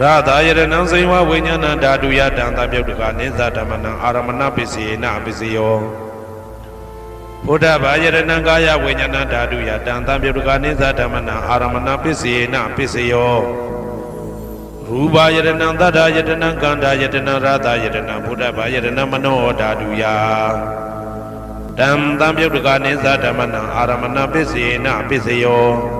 ရသာယရဏံစေဝဝိညာဏဓာတုယတံသပြုတ်တကနိသဓမ္မနံအာရမဏပစ္စေနပစ္စယောဘုဒ္ဓဘာယရဏံကာယဝိညာဏဓာတုယတံသပြုတ်တကနိသဓမ္မနံအာရမဏပစ္စေနပစ္စယောရူပယရဏံသတ္တယတနံကန္တာယတနံရသာယတနံဘုဒ္ဓဘာယရဏံမနောဓာတုယတံသပြုတ်တကနိသဓမ္မနံအာရမဏပစ္စေနပစ္စယော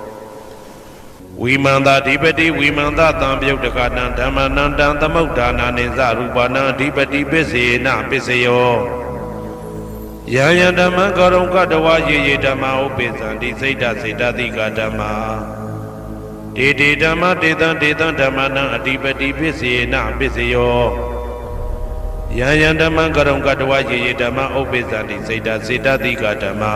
ဝိမန္တာဓိပတိဝိမန္တတံပြုတ်တကနံဓမ္မနံတံသမုဋ္ဌာနာနိသရူပနံအဓိပတိပစ္စေနပစ္စယောယံယံဓမ္မကရုံကတဝယေယေဓမ္မဥပိသံတိစိတ်တစေတသိကဓမ္မာတေတေဓမ္မတေတံတေတံဓမ္မနံအဓိပတိပစ္စေနပစ္စယောယံယံဓမ္မကရုံကတဝယေယေဓမ္မဥပိသံတိစိတ်တစေတသိကဓမ္မာ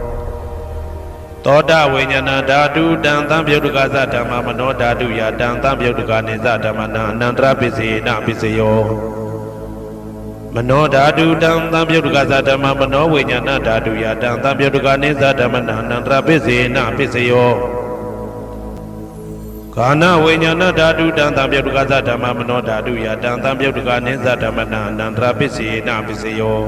သောတဝိညာဏဓာတုတံသံပြုတ်တကသဓမ္မမနောဓာတုယတံသံပြုတ်တကနေသဓမ္မနံအနန္တရပစ္စယေနပစ္စယောမနောဓာတုတံသံပြုတ်တကသဓမ္မမနောဝိညာဏဓာတုယတံသံပြုတ်တကနေသဓမ္မနံအနန္တရပစ္စယေနပစ္စယောကာနဝိညာဏဓာတုတံသံပြုတ်တကသဓမ္မမနောဓာတုယတံသံပြုတ်တကနေသဓမ္မနံအနန္တရပစ္စယေနပစ္စယော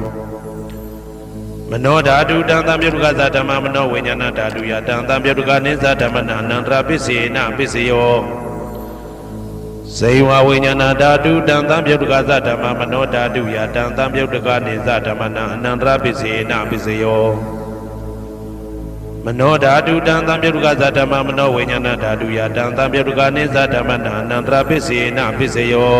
မနောဓာတုတံသံပြုတ်တကသဓမ္မမနောဝိညာဏဓာတုယတံသံပြုတ်တကနေသဓမ္မနံအနန္တရပစ္စယေနပစ္စယောဇေဝဝိညာဏဓာတုတံသံပြုတ်တကသဓမ္မမနောဓာတုယတံသံပြုတ်တကနေသဓမ္မနံအနန္တရပစ္စယေနပစ္စယောမနောဓာတုတံသံပြုတ်တကသဓမ္မမနောဝိညာဏဓာတုယတံသံပြုတ်တကနေသဓမ္မနံအနန္တရပစ္စယေနပစ္စယော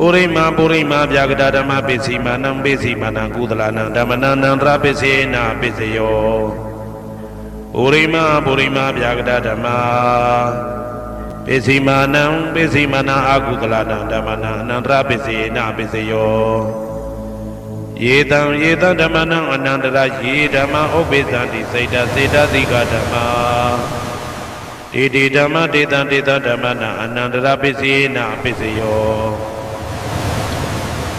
ပုရိမာပုရိမာဗျာကတဓမ္မပိစီမာနံပိစီမာနံကုသလနံဓမ္မနံအနန္တရပစ္စေနပစ္စယောပုရိမာပုရိမာဗျာကတဓမ္မပိစီမာနံပိစီမာနံအာကုသလနံဓမ္မနံအနန္တရပစ္စေနပစ္စယောယေတံယေတံဓမ္မနံအနန္တရယေဓမ္မဥပ္ပေသံတိစေတစေတသိကဓမ္မာတေတိဓမ္မတေတံတေတံဓမ္မနံအနန္တရပစ္စေနပစ္စယော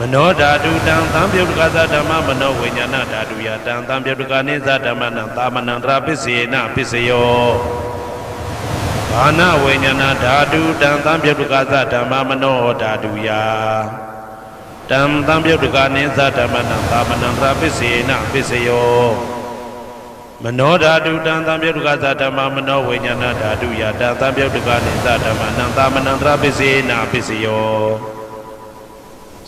မနောဓာတုတံသံပြုတ်ကသဓမ္မမနောဝိညာဏဓာတုယတံသံပြုတ်ကနိသဓမ္မနံသာမဏံတရာပစ္စေနပစ္စယောဘာနဝိညာဏဓာတုတံသံပြုတ်ကသဓမ္မမနောဓာတုယတံသံပြုတ်ကနိသဓမ္မနံသာမဏံတရာပစ္စေနပစ္စယောမနောဓာတုတံသံပြုတ်ကသဓမ္မမနောဝိညာဏဓာတုယတံသံပြုတ်ကနိသဓမ္မနံသာမဏံတရာပစ္စေနပစ္စယော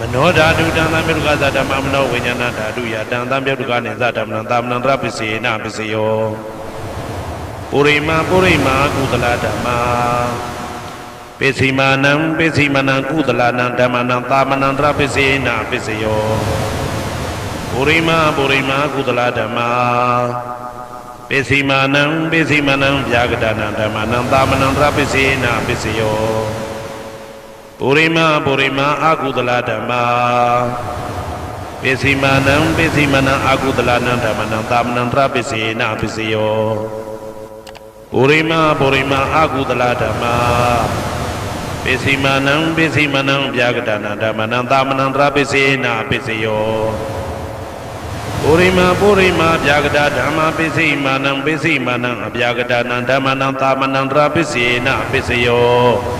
မနောဓာတုတံသံမြုကသဓမ္မမနောဝိညာဏဓာတုယတံသံမြုကနိသဓမ္မနံသာမဏံတရပစ္စေနပစ္စယောပုရိမာပုရိမာကုသလဓမ္မာပိစီမာနံပိစီမနံကုသလနံဓမ္မနံသာမဏံတရပစ္စေနပစ္စယောပုရိမာပုရိမာကုသလဓမ္မာပိစီမာနံပိစီမနံဗျာကတနံဓမ္မနံသာမဏံတရပစ္စေနပစ္စယော ပုရိမပုရိမအာကုသလဓမ္မာပိစီမာနံပိစီမနံအာကုသလနံဓမ္မနံသာမဏံတရပိစေနပိစယောပုရိမပုရိမအာကုသလဓမ္မာပိစီမာနံပိစီမနံဗျာကတနာဓမ္မနံသာမဏံတရပိစေနပိစယောပုရိမပုရိမဗျာကတာဓမ္မာပိစိမာနံပိစိမာနံအဗျာကတာနံဓမ္မနံသာမဏံတရပိစေနပိစယော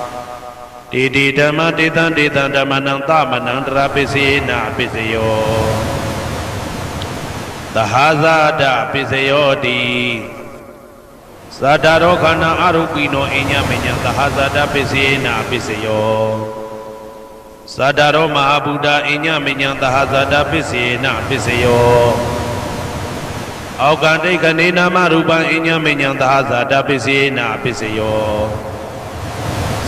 တေတိဓမ္မတေတံတေတံဓမ္မနံသမနံတရာပစ္စေနပစ္စယောသဟာဇာတပစ္စယောတိသတ္တရောခန္ဓာအရုပိနောအညမညံသဟာဇာတပစ္စေနပစ္စယောသတ္တရောမဟာဗုဒ္ဓအညမညံသဟာဇာတပစ္စေနပစ္စယောအောက်ကတိတ်ကနေနာမရူပံအညမညံသဟာဇာတပစ္စေနပစ္စယော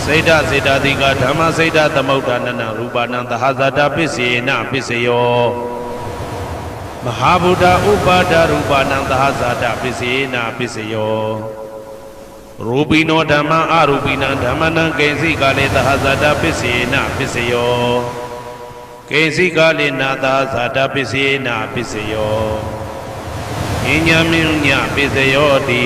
စေတစေတတိကဓမ္မစေတသမုဋ္ဌာနနရူပနံသဟဇာတပစ္စေနပစ္စယောမဟာဗုဒ္ဓဥပါဒရူပနံသဟဇာတပစ္စေနပစ္စယောရူပိနောဓမ္မအရူပိနံဓမ္မနံကိဉ္စီကလေသဟဇာတပစ္စေနပစ္စယောကိဉ္စိကာလေနာသာဇာတပစ္စေနာပစ္စယောအညမင်းညပစ္စယောတိ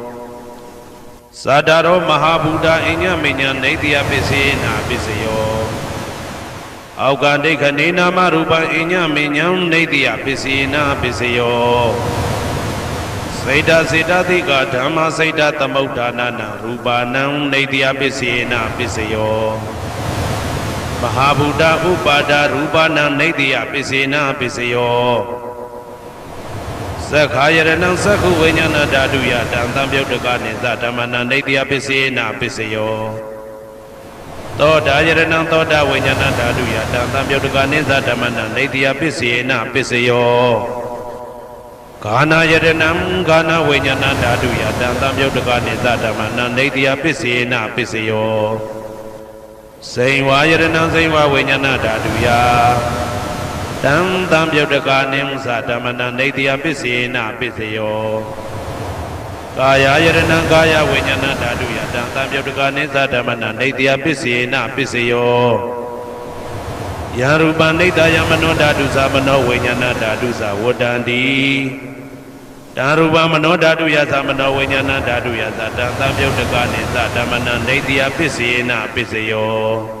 သတ္တရောမဟာဗုဒ္ဓအညမေညံနေတယပစ္စယေနပစ္စယောအောက်ကဒိဋ္ဌနေနာမရူပံအညမေညံနေတယပစ္စယေနပစ္စယောစေတစေတသိကဓမ္မစေတသမုဋ္ဌာနာနရူပါဏံနေတယပစ္စယေနပစ္စယောမဟာဗုဒ္ဓဥပါဒရူပနာနေတယပစ္စေနာပစ္စယော သက္ခာယရဏံသက္ခုဝိညာဏဓာတုယတံတံပြုတ်တကနိသဓမ္မနာနေတယပစ္စေနာပစ္စယောသောတာယရဏံသောတာဝိညာဏဓာတုယတံတံပြုတ်တကနိသဓမ္မနာနေတယပစ္စေနာပစ္စယောဂာနာယရဏံဂာနာဝိညာဏဓာတုယတံတံပြုတ်တကနိသဓမ္မနာနေတယပစ္စေနာပစ္စယောစိန်ဝါယရဏံစိန်ဝါဝိညာဏဓာတုယ တံတံပြုတ်တကာနိမသဓမ္မနံနေတယပစ္စေနပစ္စယောကာယယရဏံကာယဝိညာဏဓာတုယတံတံပြုတ်တကာနိသဓမ္မနံနေတယပစ္စေနပစ္စယောယရူပနိတယမနောဓာတုသမနောဝိညာဏဓာတုသဝတ္တန္တိတာရူပမနောဓာတုယသမနောဝိညာဏဓာတုယသတံသံပြုတ်တကနိသဓမ္မနံနေတယပစ္စေနပစ္စယော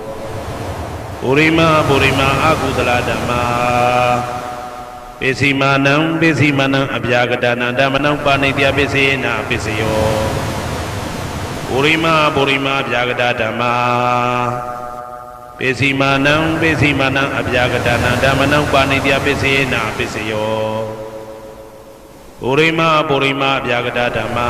ပုရိမာပုရိမာအာကုသလဓမ္မာပိစီမာနံပိစီမာနံအပြာကတနာဓမ္မနံပါဏိတယပစ္စေနပစ္စယောပုရိမာပုရိမာအပြာကတဓမ္မာပိစီမာနံပိစီမာနံအပြာကတနာဓမ္မနံပါဏိတယပစ္စေနပစ္စယောပုရိမာပုရိမာအပြာကတဓမ္မာ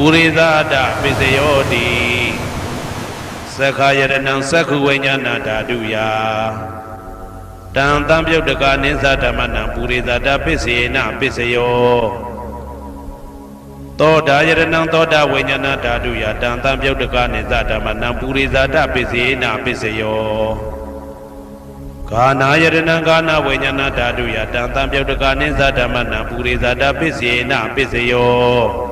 ဥရိသဒပစ္စယောတိသက္ခာယရဏံသက္ခုဝိညာဏဓာတုယတံတံပြုတ်တကနိသဓမ္မနံပုရိသတာပစ္စေနပစ္စယောသောတာယရဏံသောတာဝိညာဏဓာတုယတံတံပြုတ်တကနိသဓမ္မနံပုရိသတာပစ္စေနပစ္စယောဂာနာယရဏံဂာနာဝိညာဏဓာတုယတံတံပြုတ်တကနိသဓမ္မနံပုရိသတာပစ္စေနပစ္စယော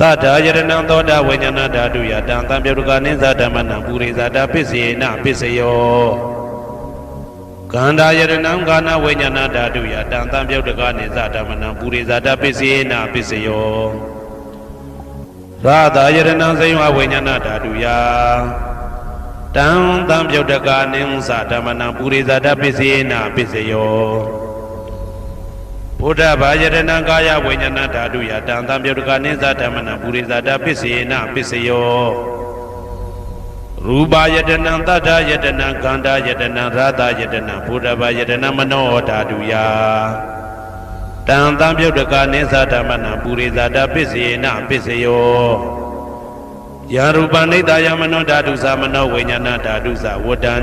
တထာယရဏံသောတာဝိညာဏဓာတုယတံတံပြုတ်ကနိသဓမ္မနံပုရိသတာပစ္စေနပစ္စယောကန္တာယရဏံကာနဝိညာဏဓာတုယတံတံပြုတ်ကနိသဓမ္မနံပုရိသတာပစ္စေနပစ္စယောရာသာယရဏံစိဝဝိညာဏဓာတုယတံတံပြုတ်တကာနိဥ္စဓမ္မနံပုရိသတပစ္စေနပစ္စယော ဘုဒ္ဓဘာယရဏံကာယဝိညာဏဓာတုယတံတံပြုတ်တကာနိသဓမ္မနံပုရိသတပစ္စေနပစ္စယောရူပယတနံတတ္ထယတနံခန္ဓာယတနံရာသယတနံဘုဒ္ဓဘာယတနံမနောဓာတုယတံတံပြုတ်တကာနိသဓမ္မနံပုရိသတပစ္စေနပစ္စယောယာရူပနိတယမနောဓာတုသမနောဝိညာဏဓာတုသဝတ္တန္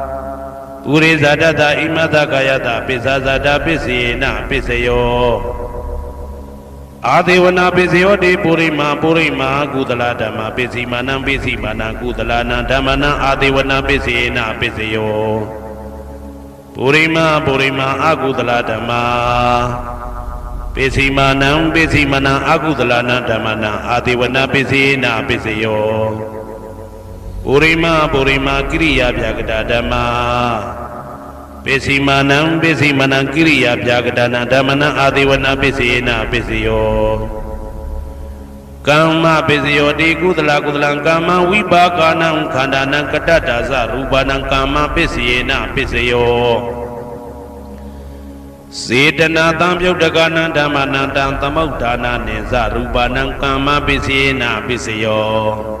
ပုရိဇာတတဣမတကာယတပိစ္ဆာဇာတပစ္စေနပစ္စယောအာဒေဝနာပစ္စယောတိပုရိမာပုရိမာကုသလဓမ္မပစ္စည်းမာနံပစ္စည်းမာနံကုသလနံဓမ္မနံအာဒေဝနာပစ္စေနပစ္စယောပုရိမာပုရိမာအကုသလဓမ္မာပိစီမာနံပိစီမနံအကုသလနံဓမ္မနံအာတိဝနပိစီနာပိစယော ပုရိမပုရိမကိရိယာပြကတာဓမ္မာပိစီမာနံပိစီမနံကိရိယာပြကတာနံဓမ္မနံအာတိဝနပိစီနာပိစယောကမ္မပိစယောတိကုသလကုသလံကာမဝိပါကာနံခန္ဓာနံကတ္တတာသရူပနံကာမပိစီနာပိစယောစေတနာတံပြုတ်တကနံဓမ္မနံတံသမုဋ္ဌာနာနိသရူပနံကမ္မပစ္စေနာပစ္စယော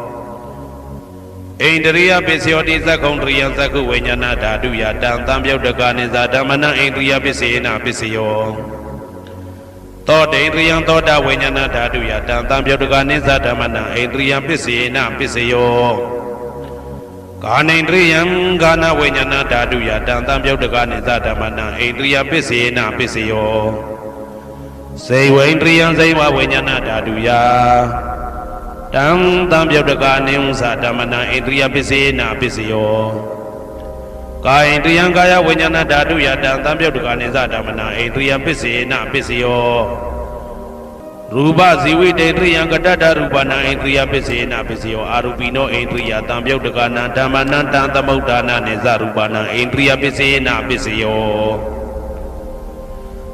ဣန္ဒရိယပစ္စယောတိသက္ကုံတရိယသက္ကုဝိညာဏဓာတုယတံသံပြုတ်တကနိသဓမ္မနံဣန္ဒရိယပစ္စေနပစ္စယောသောတေန္ဒရိယသောတာဝိညာဏဓာတုယတံသံပြုတ်တကနိသဓမ္မနံဣန္ဒရိယပစ္စေနပစ္စယောကာနိန္ဒရိယံဂာနဝိညာဏဓာတုယတံတံပြုတ်တကနိသဓမ္မနံဣန္ဒရိယပစ္စေနပစ္စယောစေဝိန္ဒရိယံစေဝဝိညာဏဓာတုယ တံတံပြုတ်တကနိဥ္စဓမ္မနံဣန္ဒရိယပစ္စေနပစ္စယောကာယန္တယံကာယဝိညာဏဓာတုယတံတံပြုတ်တကနိသဓမ္မနံဣန္ဒရိယပစ္စေနပစ္စယောရူပဇီဝိတေတရိယံကတ္တတရူပနာဣန္ဒြိယပစ္စေနပစ္စယောအာရူပိနောဣန္ဒြိယတံပြုတ်တကနာဓမ္မနံတံသမုဋ္ဌာနာနိဇရူပနာဣန္ဒြိယပစ္စေနပစ္စယော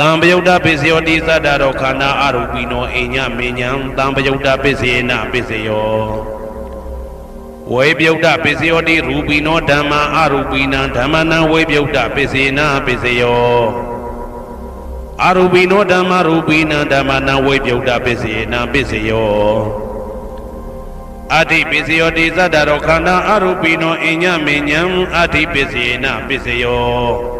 တံပယုတ်တပိစယောတိသတ္တရောခန္ဓာအရူပိနောအိညမေညံတံပယုတ်တပိစေနပိစယောဝေပြုတ်တပိစယောတိရူပိနောဓမ္မာအရူပိနံဓမ္မနံဝေပြုတ်တပိစေနပိစယောအရူပိနောဓမ္မရူပိနံဓမ္မနံဝေပြုတ်တပိစေနပိစယောအဋ္ဌိပစ္စယောတိသတ္တရောခန္ဓာအရူပိနောအညမေညံအဋ္ဌိပစ္စယေနပစ္စယော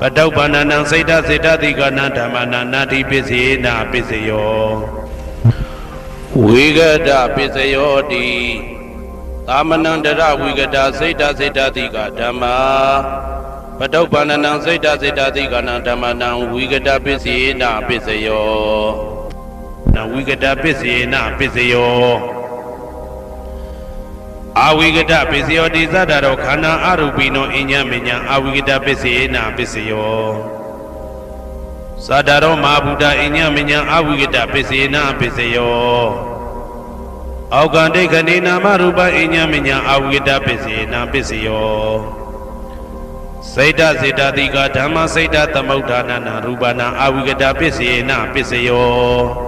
ပတုပ္ပန္နံစိတ်တစိတ်တတိကနံဓမ္မနာနာတိပစ္စယေနာပစ္စယောဝိဂဒပစ္စယောတိသာမဏံတရဝိဂဒစိတ်တစိတ်တတိကဓမ္မာပတုပ္ပန္နံစိတ်တစိတ်တတိကနံဓမ္မနာဝိဂဒပစ္စယေနာပစ္စယောနဝိဂဒပစ္စယေနာပစ္စယော အာဝိကတပစ္စယောတိသတ္တရောခန္ဓာအရူပိနောအညမညအာဝိကတပစ္စယေနာပစ္စယောသတ္တရောမဟာဗုဒ္ဓအညမညအာဝိကတပစ္စယေနာပစ္စယောအောက်ကံဒိဋ္ဌနေနာမရူပအညမညအာဝိကတပစ္စယေနာပစ္စယောစိတ်တစေတတိကဓမ္မစိတ်တသမုဋ္ဌာနနာရူပနာအာဝိကတပစ္စယေနာပစ္စယော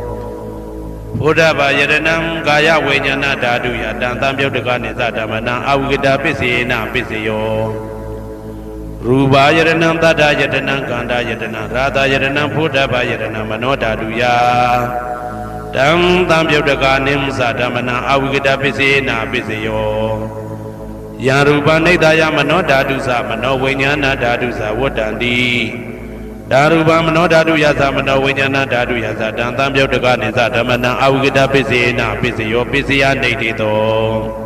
ဘုဒ္ဓဘာယရဏံကာယဝိညာဏဓာတုယတံတံပြုတ်တကနိသဓမ္မနံအဝိကတပစ္စေနပစ္စယောရူပါယရဏံတတ္ထယတနံကန္တာယတနံရာသယရဏံဘုဒ္ဓဘာယရဏံမနောဓာတုယတံတံပြုတ်တကနိမသဓမ္မနံအဝိကတပစ္စေနပစ္စယောယံရူပနိဒာယမနောဓာတုသမနောဝိညာဏဓာတုသဝတ္တံတိ ဓာရူပမနောဓာတုယသမနောဝိညာဏဓာတုယသတံတံပြုတ်တကနိသဓမ္မနံအဝိကတပစ္စေနပစ္စယောပစ္စယနေတိတော